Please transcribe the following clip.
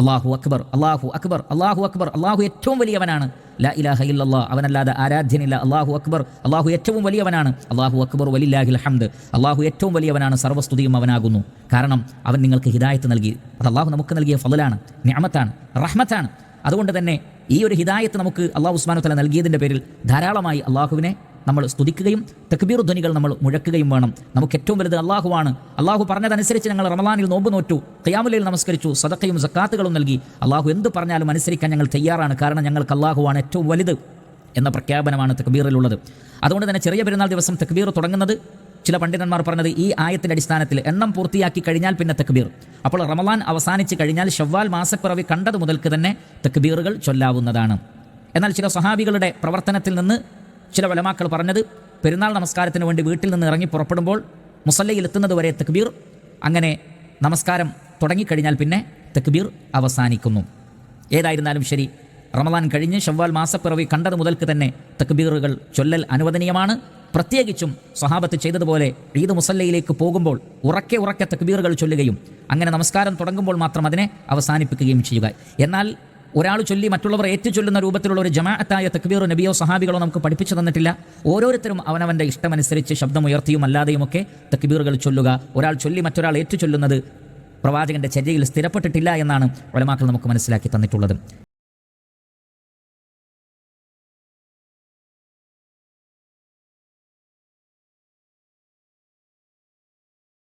അള്ളാഹു അക്ബർ അള്ളാഹു അക്ബർ അള്ളാഹു അക്ബർ. അള്ളാഹു ഏറ്റവും വലിയവനാണ്. ലാ ഇലാഹ ഇല്ലല്ലാ. അവനല്ലാതെ ആരാധ്യനില്ല. അള്ളാഹു അക്ബർ അള്ളാഹു ഏറ്റവും വലിയവനാണ്. അള്ളാഹു അക്ബർ വലില്ലാഹിൽ ഹംദ്. അള്ളാഹു ഏറ്റവും വലിയവനാണ്. സർവസ്തുതിയും അവനാകുന്നു. കാരണം അവൻ നിങ്ങൾക്ക് ഹിദായത്ത് നൽകി. അത് അള്ളാഹു നമുക്ക് നൽകിയ ഫലലാണ്. ഞാമത്താണ് റഹ്മത്താണ്. അതുകൊണ്ട് തന്നെ ഈ ഒരു ഹിദായത്ത് നമുക്ക് അള്ളാഹു ഉസ്മാനു തല നൽകിയതിന്റെ പേരിൽ ധാരാളമായി അള്ളാഹുവിനെ നമ്മൾ സ്തുതിക്കുകയും തക്ബീർ ധ്വനികൾ നമ്മൾ മുഴക്കുകയും വേണം. നമുക്ക് ഏറ്റവും വലുത് അള്ളാഹുവാണ് അള്ളാഹു പറഞ്ഞതനുസരിച്ച് ഞങ്ങൾ റമദാനിൽ നോമ്പ് നോറ്റു കയാമുലയിൽ നമസ്കരിച്ചു സദക്കയും സക്കാത്തുകളും നൽകി. അള്ളാഹു എന്ത് പറഞ്ഞാലും അനുസരിക്കാൻ ഞങ്ങൾ തയ്യാറാണ്. കാരണം ഞങ്ങൾക്ക് അള്ളാഹുവാണ് ഏറ്റവും വലുത് എന്ന പ്രഖ്യാപനമാണ് തക്ബീറിലുള്ളത്. അതുകൊണ്ട് തന്നെ ചെറിയ പെരുന്നാൾ ദിവസം തക്ബീർ തുടങ്ങുന്നത് ചില പണ്ഡിതന്മാർ പറഞ്ഞത് ഈ ആയത്തിന്റെ അടിസ്ഥാനത്തിൽ എണ്ണം പൂർത്തിയാക്കി കഴിഞ്ഞാൽ പിന്നെ തക്ബീർ. അപ്പോൾ റമദാൻ അവസാനിച്ച് കഴിഞ്ഞാൽ ഷവ്വാൽ മാസപ്പിറവി കണ്ടത് മുതൽക്ക് തന്നെ തക്ബീറുകൾ ചൊല്ലാവുന്നതാണ്. എന്നാൽ ചില സ്വഹാബികളുടെ പ്രവർത്തനത്തിൽ നിന്ന് ചില വലമാക്കൾ പറഞ്ഞത് പെരുന്നാൾ നമസ്കാരത്തിന് വേണ്ടി വീട്ടിൽ നിന്ന് ഇറങ്ങി പുറപ്പെടുമ്പോൾ മുസല്ലയിൽ എത്തുന്നത് വരെ തക്ബീർ അങ്ങനെ നമസ്കാരം തുടങ്ങിക്കഴിഞ്ഞാൽ പിന്നെ തക്ബീർ അവസാനിക്കുന്നു. ഏതായിരുന്നാലും ശരി റമദാൻ കഴിഞ്ഞ് ഷവ്വാൽ മാസപ്പിറവി കണ്ടത് മുതൽക്ക് തന്നെ തക്ബീറുകൾ ചൊല്ലൽ അനുവദനീയമാണ്. പ്രത്യേകിച്ചും സ്വഹാബത്ത് ചെയ്തതുപോലെ ഈദ് മുസല്ലയിലേക്ക് പോകുമ്പോൾ ഉറക്കെ ഉറക്കെ തക്ബീറുകൾ ചൊല്ലുകയും അങ്ങനെ നമസ്കാരം തുടങ്ങുമ്പോൾ മാത്രം അതിനെ അവസാനിപ്പിക്കുകയും ചെയ്യുക. എന്നാൽ ഒരാൾ ചൊല്ലി മറ്റുള്ളവർ ഏറ്റുചൊല്ലുന്ന രൂപത്തിലുള്ള ഒരു ജമാഅത്തായ തക്ബീറോ നബിയോ സഹാബികളോ നമുക്ക് പഠിപ്പിച്ചു തന്നിട്ടില്ല. ഓരോരുത്തരും അവനവന്റെ ഇഷ്ടമനുസരിച്ച് ശബ്ദമുയർത്തിയും അല്ലാതെയുമൊക്കെ തക്ബീറുകൾ ചൊല്ലുക. ഒരാൾ ചൊല്ലി മറ്റൊരാൾ ഏറ്റുചൊല്ലുന്നത് പ്രവാചകന്റെ ചര്യയിൽ സ്ഥിരപ്പെട്ടിട്ടില്ല എന്നാണ് ഒലമാക്കൾ നമുക്ക് മനസ്സിലാക്കി തന്നിട്ടുള്ളത്.